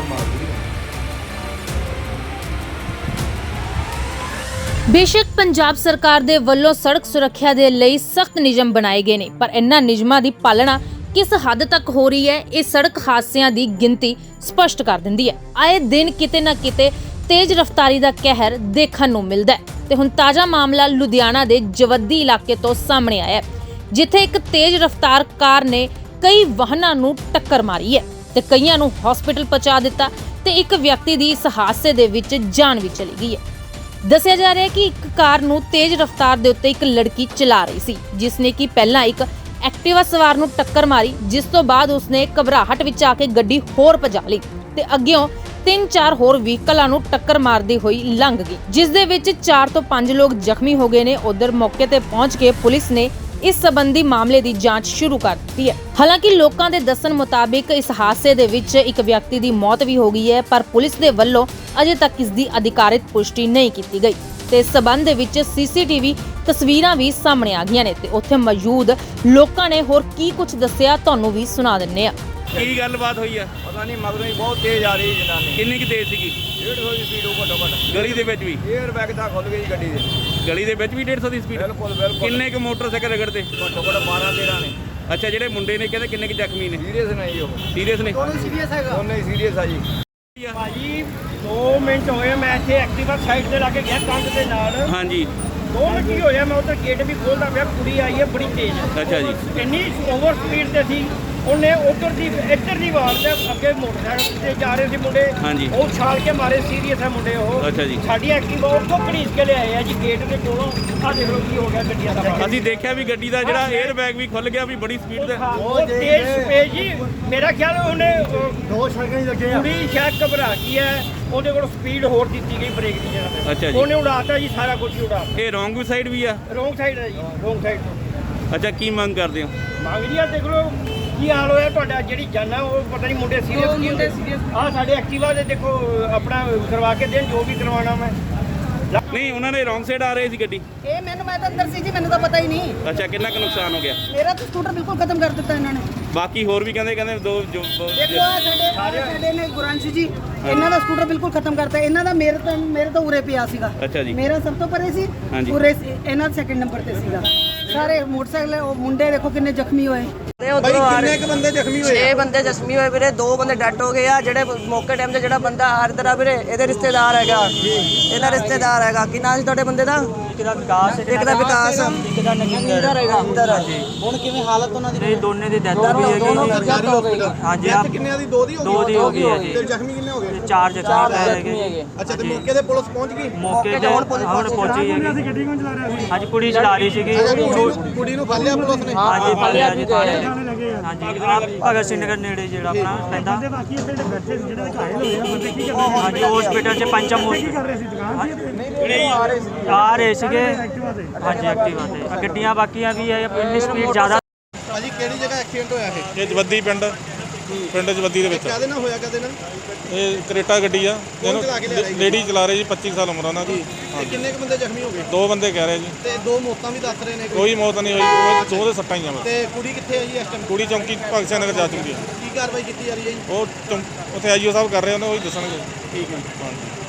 ਕੱਟ ਬੇਸ਼ੱਕ ਪੰਜਾਬ ਸਰਕਾਰ ਦੇ ਵੱਲੋਂ ਸੜਕ ਸੁਰੱਖਿਆ ਦੇ ਲਈ ਸਖਤ ਨਿਯਮ ਬਣਾਏ ਗਏ ਨੇ, ਪਰ ਇਹਨਾਂ ਨਿਯਮਾਂ ਦੀ ਪਾਲਣਾ ਕਿਸ ਹੱਦ ਤੱਕ ਹੋ ਰਹੀ ਹੈ, ਇਹ ਸੜਕ ਹਾਦਸਿਆਂ ਦੀ ਗਿਣਤੀ ਸਪਸ਼ਟ ਕਰ ਦਿੰਦੀ ਹੈ। ਆਏ ਦਿਨ ਕਿਤੇ ਨਾ ਕਿਤੇ ਤੇਜ਼ ਰਫ਼ਤਾਰੀ ਦਾ ਕਹਿਰ ਦੇਖਣ ਨੂੰ ਮਿਲਦਾ ਹੈ ਤੇ ਹੁਣ ਤਾਜ਼ਾ ਮਾਮਲਾ ਲੁਧਿਆਣਾ ਦੇ ਜਵੱਦੀ ਇਲਾਕੇ ਤੋਂ ਸਾਹਮਣੇ ਆਇਆ ਹੈ, ਜਿੱਥੇ ਇੱਕ ਤੇਜ਼ ਰਫ਼ਤਾਰ ਕਾਰ ਨੇ ਕਈ ਵਾਹਨਾਂ ਨੂੰ ਟੱਕਰ ਮਾਰੀ ਹੈ। ਤੇ ਕਈਆਂ ਨੂੰ ਹਸਪੀਟਲ ਪਹੁੰਚਾ ਦਿੱਤਾ ਤੇ ਇੱਕ ਵਿਅਕਤੀ ਦੀ ਇਸ ਹਾਦਸੇ ਦੇ ਵਿੱਚ ਜਾਨ ਵੀ ਚਲੀ ਗਈ ਹੈ। ਦੱਸਿਆ ਜਾ ਰਿਹਾ ਹੈ ਕਿ ਇੱਕ ਕਾਰ ਨੂੰ ਤੇਜ਼ ਰਫ਼ਤਾਰ ਦੇ ਉੱਤੇ ਇੱਕ ਲੜਕੀ ਚਲਾ ਰਹੀ ਸੀ, ਜਿਸ ਨੇ ਕਿ ਪਹਿਲਾਂ ਇੱਕ ਐਕਟਿਵਾ ਸਵਾਰ ਨੂੰ ਟੱਕਰ ਮਾਰੀ, ਜਿਸ ਤੋਂ ਬਾਅਦ ਉਸਨੇ ਘਬਰਾਹਟ ਵਿੱਚ ਆ ਕੇ ਗੱਡੀ ਹੋਰ ਭਜਾ ਲਈ ਤੇ ਅੱਗਿਓਂ ਤਿੰਨ ਚਾਰ ਹੋਰ ਵਹੀਕਲਾਂ ਨੂੰ ਟੱਕਰ ਮਾਰਦੀ ਹੋਈ ਲੰਘ ਗਈ, ਜਿਸ ਦੇ ਵਿੱਚ 4 ਤੋਂ 5 ਲੋਕ ਜ਼ਖਮੀ ਹੋ ਗਏ ਨੇ। ਉਧਰ ਮੌਕੇ ਤੇ ਪਹੁੰਚ ਕੇ ਪੁਲਿਸ ਨੇ ਇਸ ਸੰਬੰਧੀ ਮਾਮਲੇ ਦੀ ਜਾਂਚ ਸ਼ੁਰੂ ਕਰ ਦਿੱਤੀ ਹੈ। ਹਾਲਾਂਕਿ ਲੋਕਾਂ ਦੇ ਦੱਸਣ ਮੁਤਾਬਿਕ ਇਸ ਹਾਦਸੇ ਦੇ ਵਿੱਚ ਇੱਕ ਵਿਅਕਤੀ ਦੀ ਮੌਤ ਵੀ ਹੋ ਗਈ ਹੈ ਪਰ ਪੁਲਿਸ ਦੇ ਵੱਲੋਂ ਅਜੇ ਤੱਕ ਇਸ ਦੀ ਅਧਿਕਾਰਿਤ ਪੁਸ਼ਟੀ ਨਹੀਂ ਕੀਤੀ ਗਈ। ਤੇ ਇਸ ਸਬੰਧ ਦੇ ਵਿੱਚ ਸੀਸੀਟੀਵੀ ਤਸਵੀਰਾਂ ਵੀ ਸਾਹਮਣੇ ਆ ਗਈਆਂ ਨੇ ਤੇ ਉੱਥੇ ਮੌਜੂਦ ਲੋਕਾਂ ਨੇ ਹੋਰ ਕੀ ਕੁਝ ਦੱਸਿਆ ਤੁਹਾਨੂੰ ਵੀ ਸੁਣਾ ਦਿੰਨੇ ਆ ਕੀ ਗੱਲਬਾਤ ਹੋਈ ਆ? ਪਤਾ ਨਹੀਂ ਮਗਰੋਂ ਹੀ ਬਹੁਤ ਤੇਜ਼ ਆ ਰਹੀ ਜਨਾਨੀ। ਕਿੰਨੀ ਕੁ ਤੇਜ਼ ਸੀਗੀ? 150 ਦੀ ਸਪੀਡ ਉਹ ਘੱਟੋ ਘੱਟ। ਗਲੀ ਦੇ ਵਿੱਚ ਵੀ? 에ਅਰ ਬੈਗ ਤਾਂ ਖੁੱਲ ਗਈ ਗੱਡੀ ਦੇ। ਗਲੀ ਦੇ ਵਿੱਚ ਵੀ 150 ਦੀ ਸਪੀਡ ਬਿਲਕੁਲ ਬਿਲਕੁਲ। ਕਿੰਨੇ ਕੁ ਮੋਟਰਸਾਈਕਲ ਰਗੜਦੇ? ਘੱਟੋ ਘੱਟ 12 13 ਨੇ। ਅੱਛਾ ਜਿਹੜੇ ਮੁੰਡੇ ਨੇ ਕਹਿੰਦੇ ਕਿੰਨੇ ਕੁ ਜ਼ਖਮੀ ਨੇ? ਸੀਰੀਅਸ ਨਹੀਂ ਉਹ। ਸੀਰੀਅਸ ਨੇ? ਸੀਰੀਅਸ ਹੈਗਾ? ਉਹਨੇ ਸੀਰੀਅਸ ਆ ਜੀ। ਭਾਜੀ 2 ਮਿੰਟ ਹੋਏ ਮੈਂ ਇੱਥੇ ਐਕਟਿਵਾ ਸਾਈਡ ਤੇ ਲਾ ਕੇ ਗਿਆ ਕੰਧ ਦੇ ਨਾਲ। ਹਾਂਜੀ। 2 ਮਿੰਟ ਹੀ ਹੋਇਆ ਮੈਂ ਉਧਰ ਗੇਟ ਵੀ ਖੋਲਦਾ ਪਿਆ ਕੁੜੀ ਆਈ ਹੈ ਬੜੀ ਤੇਜ਼। ਅੱਛਾ ਜੀ। ਇੰਨੀ ਓਵਰ ਸਪੀਡ ਤੇ ਸੀ ਉਹਨੇ ਉਧਰ ਦੀ ਇੱਧਰ ਦੀ ਵਾਰ ਤੇ ਅੱਗੇ ਮੋਟਰਸਾਈਕਲ ਤੇ ਜਾ ਰਹੇ ਸੀ ਮੁੰਡੇ। ਉਹ ਛਾਲ ਕੇ ਮਾਰੇ ਸੀਰੀਅਸ ਹੈ ਮੁੰਡੇ ਉਹ। ਅੱਛਾ ਜੀ। ਸਾਡੀ ਐਕਟਿਵਾ ਉੱਥੋਂ ਘੜੀਸ ਕੇ ਲਿਆਏ ਆ ਜੀ ਗੇਟ ਦੇ ਕੋਲੋਂ। ਆ ਦੇਖ ਲਓ ਕੀ ਹੋ ਗਿਆ ਗੱਡੀਆਂ ਦਾ। ਅਸੀਂ ਦੇਖਿਆ ਵੀ ਗੱਡੀ ਦਾ ਜਿਹੜਾ 에ਅਰ ਬੈਗ ਵੀ ਖੁੱਲ ਗਿਆ ਵੀ ਬੜੀ ਸਪੀਡ ਤੇ। ਉਹ ਤੇਜ਼ ਸਪੀਡ ਜੀ ਮੇਰਾ ਖਿਆਲ ਉਹਨੇ ਦੋ ਸੜਕਾਂ ਹੀ ਲੱਗੇ ਕੁੜੀ ਸ਼ਾਇਦ ਘਬਰਾ ਗਈ ਹੈ ਉਹਦੇ ਕੋਲ ਸਪੀਡ ਹੋਰ ਦਿੱਤੀ ਗਈ ਬ੍ਰੇਕ ਦੀ ਜਗ੍ਹਾ ਤੇ ਅੱਛਾ ਜੀ। ਉਹਨੇ ਉਡਾਤਾ ਜੀ ਸਾਰਾ ਕੁਝ ਹੀ ਉਡਾਤਾ। ਇਹ ਰੋਂਗ ਸਾਈਡ ਵੀ ਆ? ਰੋਂਗ ਸਾਈਡ ਹੈ ਜੀ ਰੋਂਗ ਸਾਈਡ ਅੱਛਾ ਕੀ ਮੰਗ ਕਰਦੇ ਹੋ? ਮੰਗ ਜੀ ਆ ਦੇਖ ਲਓ ਕੀ ਹਾਲ ਹੋਇਆ ਤੁਹਾਡਾ? ਜਿਹੜੀ ਜਾਨਾ ਉਹ ਪਤਾ ਨਹੀਂ ਮੁੰਡੇ ਸੀਰੀਅਸ ਕੀ ਹੁੰਦੇ ਆ ਸਾਡੇ ਐਕਟਿਵਾ ਦੇ ਦੇਖੋ ਆਪਣਾ ਕਰਵਾ ਕੇ ਦੇਣ ਜੋ ਵੀ ਕਰਵਾਉਣਾ ਮੈਂ। ਨਹੀਂ ਉਹਨਾਂ ਨੇ ਰੋਂਗ ਸਾਈਡ ਆ ਰਹੇ ਸੀ ਗੱਡੀ। ਇਹ ਮੈਨੂੰ ਮੈਂ ਤਾਂ ਅੰਦਰ ਸੀ ਜੀ ਮੈਨੂੰ ਤਾਂ ਪਤਾ ਹੀ ਨਹੀਂ। ਅੱਛਾ ਕਿੰਨਾ ਕੁ ਨੁਕਸਾਨ ਹੋ ਗਿਆ? ਮੇਰਾ ਤਾਂ ਸਕੂਟਰ ਬਿਲਕੁਲ ਖਤਮ ਕਰ ਦਿੱਤਾ ਇਹਨਾਂ ਨੇ। ਬਾਕੀ ਹੋਰ ਵੀ ਕਹਿੰਦੇ ਕਹਿੰਦੇ ਦੋ ਜੋ ਜੋ- ਦੇਖੋ ਆਹ ਸਾਡੇ ਆਹ ਸਾਡੇ ਨੇ ਗੁਰਾਂਸ਼ੀ ਜੀ ਇਹਨਾਂ ਦਾ ਸਕੂਟਰ ਬਿਲਕੁਲ ਖਤਮ ਕਰਤਾ। ਇਹਨਾਂ ਦਾ ਮੇਰੇ ਤੋਂ ਮੇਰੇ ਤੋਂ ਉਰੇ ਪਿਆ ਸੀਗਾ। ਅੱਛਾ ਜੀ। ਮੇਰਾ ਸਭ ਤੋਂ ਪਰੇ ਸੀ ਹਾਂਜੀ। ਉਰੇ ਸੀ, ਇਹਨਾਂ ਦਾ ਸੈਕਿੰਡ ਨੰਬਰ ਤੇ ਸੀਗਾ। ਸਾਰੇ ਮੋਟਰਸਾਈਕਲ ਉਹ ਮੁੰਡੇ ਦੇਖੋ ਕਿੰਨੇ ਜ਼ਖਮੀ ਹੋਏ। ਤੇ ਉਧਰੋਂ ਆ ਰਹੇ ਕਿੰਨੇ ਬੰਦੇ ਜ਼ਖਮੀ ਹੋਏ? 6 ਬੰਦੇ ਜ਼ਖਮੀ ਹੋਏ ਵੀਰੇ ਦੋ ਬੰਦੇ ਡੈਡ ਹੋ ਗਏ ਆ ਜਿਹੜੇ ਮੌਕੇ ਟਾਈਮ ਤੇ ਜਿਹੜਾ ਬੰਦਾ ਹਰ ਤਰ੍ਹਾਂ ਵੀਰੇ ਇਹਦੇ ਰਿਸ਼ਤੇਦਾਰ ਹੈਗਾ। ਇਹਦਾ ਰਿਸ਼ਤੇਦਾਰ ਹੈਗਾ। ਕੀ ਨਾਮ ਸੀ ਤੁਹਾਡੇ ਬੰਦੇ ਦਾ? ਇੱਕ ਦਾ ਵਿਕਾਸ ਇੱਕ ਦਾ ਵਿਕਾਸ ਇੱਕ ਦਾ ਨਗਿੰਦਰ ਹੈਗਾ। ਹੁਣ ਕਿਵੇਂ ਹਾਲਤ ਉਹਨਾਂ ਦੀ? ਇਹ ਦੋਨੇ ਦੀ ਡੈਥ ਹੋ ਗਈ ਹੈਗੀ ਹਾਂਜੀ ਆ ਕਿੰਨਿਆਂ ਦੀ? ਦੋ ਦੀ ਹੋ ਗਈ। ਦੋ ਦੀ ਹੋ ਗਈ ਹੈ ਜੀ। ਤੇ ਜ਼ਖਮੀ ਕਿੰਨੇ ਹੋ ਗਏ? ਚਾਰ ਜ਼ਖਮੀ ਪਏ ਹੈਗੇ। ਅੱਛਾ ਤੇ ਮੌਕੇ ਤੇ ਪੁਲਿਸ ਪਹੁੰਚ ਗਈ? ਮੌਕੇ ਤੇ ਹੁਣ ਪਹੁੰਚੀ ਹੈਗੀ ਹਾਂਜੀ ਕੁੜੀ ਚਲਾ ਰਹੀ ਸੀਗੀ। ਕੁੜੀ- ਕੁੜੀ ਨੂੰ ਫੜ ਲਿਆ ਪੁਲਿਸ ਨੇ? ਹਾਂਜੀ ਪਾਲਿਆ ਜੀ ਥਾਣੇ ਹਾਂਜੀ ਭਗਤ ਸਿੰਘ ਨਗਰ ਨੇੜੇ ਜਿਹੜਾ ਆਪਣਾ ਪੈਂਦਾ। ਹਾਂਜੀ ਹਸਪੀਟਲ ਚ ਪੰਚਮ ਹਸਪੀਟਲ ਆ ਰਹੇ ਸੀਗੇ। ਹਾਂਜੀ ਐਕਟਿਵਾ ਤੇ। ਆਹ ਗੱਡੀਆਂ ਬਾਕੀਆਂ ਵੀ ਹੈ ਇੰਨੀ ਸਪੀਡ ਜ਼ਿਆਦਾ ਭਾਜੀ ਕਿਹੜੀ ਜਗ੍ਹਾ ਐਕਸੀਡੈਂਟ ਹੋਇਆ ਇਹ? ਇਹ ਜਵੱਦੀ ਪਿੰਡ। ਪਿੰਡ ਜਵੱਦੀ ਦੇ ਵਿੱਚ। ਕਾਹਦੇ ਨਾਲ ਹੋਇਆ ਕਦੇ ਨਾਲ? ਇਹ ਕਰੇਟਾ ਗੱਡੀ ਆ। ਕੌਣ ਚਲਾ ਕੇ ਲਿਆ ਰਹੀ ਲੇਡੀ ਚਲਾ ਰਹੀ ਜੀ 25 ਸਾਲ ਉਮਰ ਉਹਨਾਂ ਦੀ। ਤੇ ਕਿੰਨੇ ਕੁ ਬੰਦੇ ਜ਼ਖਮੀ ਹੋ ਗਏ? ਦੋ ਬੰਦੇ ਕਹਿ ਰਹੇ ਜੀ। ਤੇ ਦੋ ਮੌਤਾਂ ਵੀ ਦੱਸ ਰਹੇ ਨੇ ਕੋਈ? ਕੋਈ ਮੌਤ ਨਹੀਂ ਹੋਈ ਉਹ ਦੋ ਦੇ ਸੱਟਾਂ ਹੀ ਆ ਬਸ। ਤੇ ਕੁੜੀ ਕਿੱਥੇ ਹੈ ਜੀ ਇਸ ਟਾਈਮ ਕੁੜੀ ਚੌਂਕੀ ਭਗਤ ਸਿੰਘ ਨਗਰ ਜਾ ਚੁੱਕੀ ਹੈ ਕੀ ਕਾਰਵਾਈ ਕੀਤੀ ਜਾ ਰਹੀ ਹੈ ਜੀ? ਉਹ ਚੌਂ- ਉੱਥੇ ਆਈਓ ਸਾਹਿਬ ਕਰ ਰਹੇ ਉਹਨਾਂ ਉਹ ਹੀ ਦੱਸਣਗੇ। ਠੀਕ ਹੈ। ਹਾਂਜੀ।